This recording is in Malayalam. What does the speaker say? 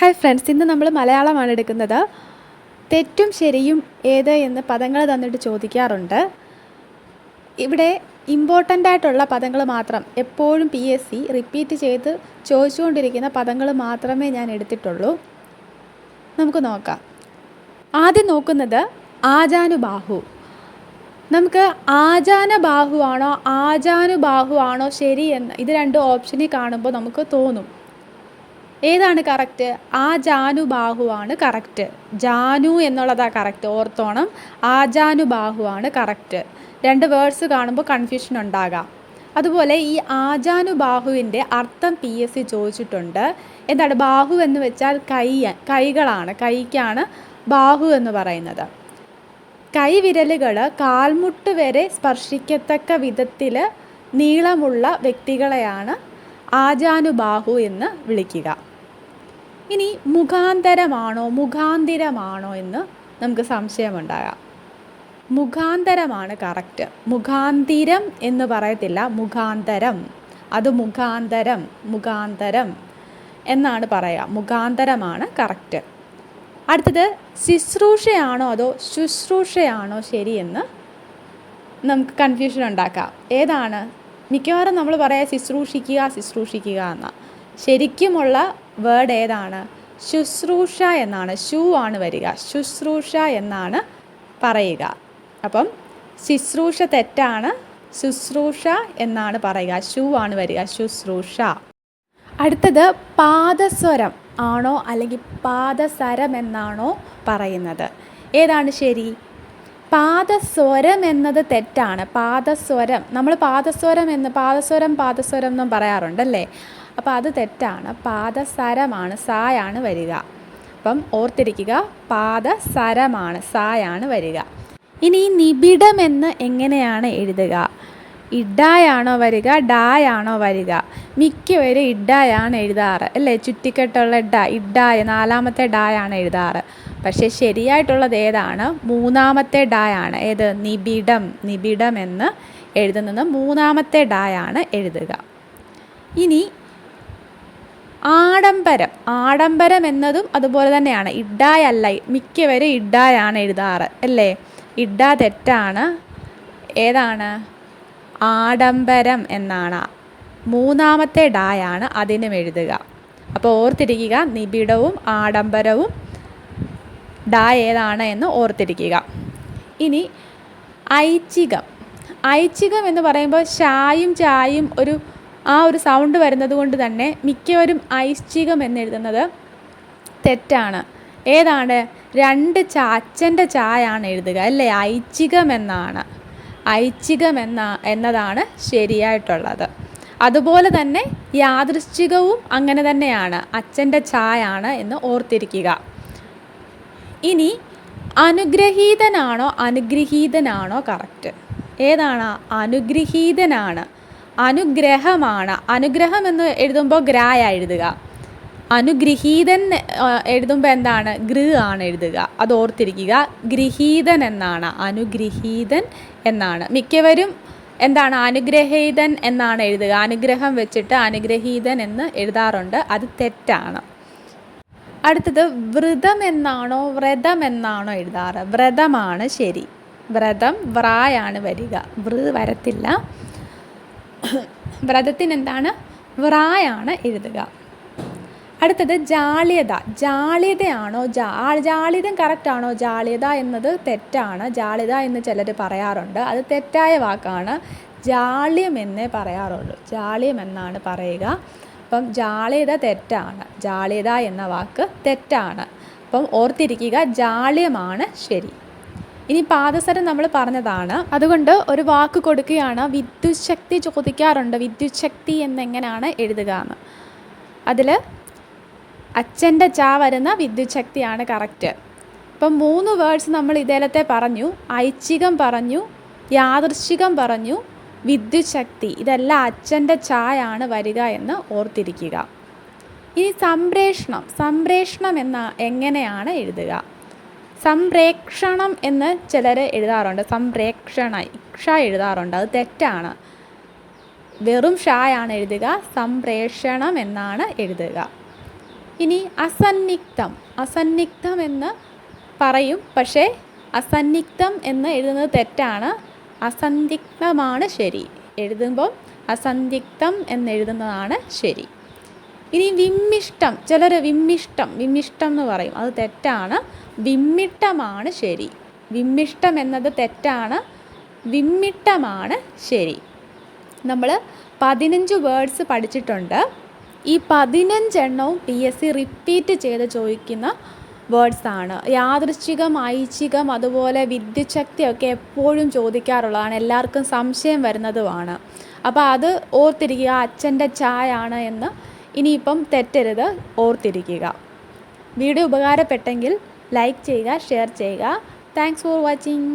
ഹായ് ഫ്രണ്ട്സ് ഇന്ന് നമ്മൾ മലയാളമാണ് എടുക്കുന്നത്. തെറ്റും ശരിയും ഏത് എന്ന് പദങ്ങൾ തന്നിട്ട് ചോദിക്കാറുണ്ട്. ഇവിടെ ഇമ്പോർട്ടന്റ് ആയിട്ടുള്ള പദങ്ങൾ മാത്രം എപ്പോഴും പി എസ് സി റിപ്പീറ്റ് ചെയ്ത് ചോദിച്ചുകൊണ്ടിരിക്കുന്ന പദങ്ങൾ മാത്രമേ ഞാൻ എടുത്തിട്ടുള്ളൂ. നമുക്ക് നോക്കാം. ആദ്യം നോക്കുന്നത് ആജാനുബാഹു. നമുക്ക് ആജാനബാഹുവാണോ ആജാനുബാഹുവാണോ ശരി എന്ന് ഇത് രണ്ട് ഓപ്ഷനിൽ കാണുമ്പോൾ നമുക്ക് തോന്നും. ഏതാണ് കറക്റ്റ് ആ ജാനു ജാനുബാഹുവാണ് കറക്റ്റ് ജാനു എന്നുള്ളതാണ് കറക്റ്റ് ഓർത്തോണം. ആജാനുബാഹുവാണ് കറക്റ്റ് രണ്ട് വേർഡ്സ് കാണുമ്പോൾ കൺഫ്യൂഷൻ ഉണ്ടാകാം. അതുപോലെ ഈ ആജാനു ബാഹുവിന്റെ അർത്ഥം പി എസ് സി ചോദിച്ചിട്ടുണ്ട്. എന്താണ്? ബാഹു എന്ന് വെച്ചാൽ കൈ കൈകളാണ്. കൈക്കാണ് ബാഹു എന്ന് പറയുന്നത്. കൈവിരലുകൾ കാൽമുട്ട് വരെ സ്പർശിക്കത്തക്ക വിധത്തിൽ നീളമുള്ള വ്യക്തികളെയാണ് ആജാനുബാഹു എന്ന് വിളിക്കുക. ഇനി മുഖാന്തരമാണോ മുഖാന്തിരമാണോ എന്ന് നമുക്ക് സംശയമുണ്ടാകാം. മുഖാന്തരമാണ് കറക്റ്റ്. മുഖാന്തിരം എന്ന് പറയത്തില്ല മുഖാന്തരം. അത് മുഖാന്തരം മുഖാന്തരം എന്നാണ് പറയുക മുഖാന്തരമാണ് കറക്റ്റ്. അടുത്തത് ശുശ്രൂഷയാണോ അതോ ശുശ്രൂഷയാണോ ശരിയെന്ന് നമുക്ക് കൺഫ്യൂഷൻ ഉണ്ടാക്കാം. ഏതാണ്? മിക്കവാറും നമ്മൾ പറയാം ശുശ്രൂഷിക്കുക ശുശ്രൂഷിക്കുക എന്ന. ശരിക്കുമുള്ള വേർഡ് ഏതാണ്? ശുശ്രൂഷ എന്നാണ്. ഷൂ ആണ് വരിക. ശുശ്രൂഷ എന്നാണ് പറയുക. അപ്പം ശുശ്രൂഷ തെറ്റാണ്. ശുശ്രൂഷ എന്നാണ് പറയുക. ഷൂ ആണ് വരിക. ശുശ്രൂഷ. അടുത്തത് പാദസ്വരം ആണോ അല്ലെങ്കിൽ പാദസരം എന്നാണോ പറയുന്നത്. ഏതാണ് ശരി? പാദസ്വരം എന്നത് തെറ്റാണ്. പാദസ്വരം. നമ്മൾ പാദസ്വരം എന്ന് പാദസ്വരം പാദസ്വരം എന്നും പറയാറുണ്ടല്ലേ? അപ്പോൾ അത് തെറ്റാണ്. പാദസരമാണ് സായാണ് വരിക. അപ്പം ഓർത്തിരിക്കുക പാദസരമാണ് സായാണ് വരിക. ഇനി നിബിഡമെന്ന് എങ്ങനെയാണ് എഴുതുക? ഇഡായാണോ വരിക ഡായാണോ വരിക? മിക്കവരും ഇഡായാണ് എഴുതാറ്. അല്ലേ? ചുറ്റിക്കെട്ടുള്ള ഡ ഇഡായ നാലാമത്തെ ഡായാണ് എഴുതാറ്. പക്ഷേ ശരിയായിട്ടുള്ളത് ഏതാണ്? മൂന്നാമത്തെ ഡായാണ്. ഏത്? നിബിഡം. നിബിഡം എന്ന് എഴുതുന്നത് മൂന്നാമത്തെ ഡായാണ് എഴുതുക. ഇനി ആഡംബരം. ആഡംബരം എന്നതും അതുപോലെ തന്നെയാണ്. ഇഡായല്ല മിക്കവരും ഇഡായാണ് എഴുതാറ് അല്ലേ? ഇഡ തെറ്റാണ്. ഏതാണ്? ആഡംബരം എന്നാണ്. മൂന്നാമത്തെ ഡായാണ് അതിനും എഴുതുക. അപ്പോൾ ഓർത്തിരിക്കുക നിബിഡവും ആഡംബരവും ഡാ ഏതാണ് എന്ന് ഓർത്തിരിക്കുക. ഇനി ഐച്ഛികം. ഐച്ഛികം എന്ന് പറയുമ്പോൾ ഷായും ചായും ഒരു ആ ഒരു സൗണ്ട് വരുന്നത് കൊണ്ട് തന്നെ മിക്കവരും ഐശ്ചികം എന്നെഴുതുന്നത് തെറ്റാണ്. ഏതാണ്? രണ്ട് ചാച്ചന്റെ ചായാണ് എഴുതുക അല്ലേ? ഐച്ഛികം എന്നാണ്. ഐച്ഛികം എന്ന എന്നതാണ് ശരിയായിട്ടുള്ളത്. അതുപോലെ തന്നെ യാദൃശ്ചികവും അങ്ങനെ തന്നെയാണ്. അച്ഛന്റെ ചായാണ് എന്ന് ഓർത്തിരിക്കുക. ഇനി അനുഗ്രഹീതനാണോ അനുഗ്രഹീതനാണോ കറക്റ്റ് ഏതാണ്? അനുഗ്രഹീതനാണ്. അനുഗ്രഹമാണ്. അനുഗ്രഹം എന്ന് എഴുതുമ്പോൾ ഗ്രായ എഴുതുക. അനുഗ്രഹീതൻ എഴുതുമ്പോൾ എന്താണ്? ഗൃ ആണ് എഴുതുക. അത് ഓർത്തിരിക്കുക. ഗൃഹീതൻ എന്നാണ്. അനുഗ്രഹീതൻ എന്നാണ്. മിക്കവരും എന്താണ്? അനുഗ്രഹീതൻ എന്നാണ് എഴുതുക. അനുഗ്രഹം വെച്ചിട്ട് അനുഗ്രഹീതൻ എന്ന് എഴുതാറുണ്ട്. അത് തെറ്റാണ്. അടുത്തത് വ്രതം എന്നാണോ? വ്രതം എന്നാണോ എഴുതാറ്? വ്രതമാണ് ശരി. വ്രതം വ്രായാണ് വരിക. വൃ വരത്തില്ല. വ്രതത്തിന് എന്താണ് വ്രായാണ് എഴുതുക. അടുത്തത് ജാള്യത. ജാള്യതയാണോ ജാ ജാളിതം കറക്റ്റാണോ ജാള്യത എന്നത് തെറ്റാണ്. ജാള്യത എന്ന് ചിലർ പറയാറുണ്ട്. അത് തെറ്റായ വാക്കാണ്. ജാള്യം എന്നേ പറയാറുള്ളൂ. ജാള്യം എന്നാണ് പറയുക. അപ്പം ജാള്യത തെറ്റാണ്. ജാള്യത എന്ന വാക്ക് തെറ്റാണ്. അപ്പം ഓർത്തിരിക്കുക ജാള്യമാണ് ശരി. ഇനി പാദസരം നമ്മൾ പറഞ്ഞതാണ്. അതുകൊണ്ട് ഒരു വാക്ക് കൊടുക്കുകയാണ്. വിദ്യുത് ശക്തി ചോദിക്കാറുണ്ട്. വിദ്യുത് ശക്തി എന്നെങ്ങനെയാണ് എഴുതുക എന്ന്. അതിൽ അച്ഛന്റെ ചാ വരുന്ന വിദ്യുത് ശക്തിയാണ് കറക്റ്റ് ഇപ്പം മൂന്ന് വേർഡ്സ് നമ്മൾ ഇതേലത്തെ പറഞ്ഞു. ഐച്ഛികം പറഞ്ഞു. യാദൃശ്ചികം പറഞ്ഞു. വിദ്യുത് ശക്തി ഇതെല്ലാം അച്ഛന്റെ ചായാണ് വരിക എന്ന് ഓർത്തിരിക്കുക. ഇനി സംപ്രേഷണം. സംപ്രേഷണം എന്ന എങ്ങനെയാണ് എഴുതുക? സംപ്രേക്ഷണം എന്ന് ചിലർ എഴുതാറുണ്ട്. സംപ്രേക്ഷണ ഇക്ഷ എഴുതാറുണ്ട്. അത് തെറ്റാണ്. വെറും ഷായാണ് എഴുതുക സംപ്രേഷണം എന്നാണ് എഴുതുക. ഇനി അസന്നിഗ്ധം. അസന്നിഗ്ധം എന്ന് പറയും പക്ഷേ അസന്നിഗ്ധം എന്ന് എഴുതുന്നത് തെറ്റാണ്. അസന്ദിഗ്ധമാണ് ശരി. എഴുതുമ്പോൾ അസന്ദിഗ്ധം എന്നെഴുതുന്നതാണ് ശരി. ഇനി വിമ്മിഷ്ടം. ചിലർ വിമ്മിഷ്ടം വിമ്മിഷ്ടം എന്ന് പറയും. അത് തെറ്റാണ്. വിമ്മിട്ടമാണ് ശരി. വിമ്മിഷ്ടം എന്നത് തെറ്റാണ്. വിമ്മിട്ടമാണ് ശരി. നമ്മൾ പതിനഞ്ച് വേർഡ്സ് പഠിച്ചിട്ടുണ്ട്. ഈ പതിനഞ്ചെണ്ണവും പി എസ് സി റിപ്പീറ്റ് ചെയ്ത് ചോദിക്കുന്ന വേർഡ്സ് ആണ്. യാദൃശ്ചികം ഐച്ഛികം അതുപോലെ വിദ്യുച്ഛക്തിയൊക്കെ എപ്പോഴും ചോദിക്കാറുള്ളതാണ്. എല്ലാവർക്കും സംശയം വരുന്നതുമാണ്. അപ്പോൾ അത് ഓർത്തിരിക്കുക അച്ഛന്റെ ചായാണ് എന്ന് ഇനിയിപ്പം തെറ്റരുത് ഓർത്തിരിക്കുക. വീഡിയോ ഉപകാരപ്പെട്ടെങ്കിൽ ലൈക്ക് ചെയ്യുക ഷെയർ ചെയ്യുക. Thanks for watching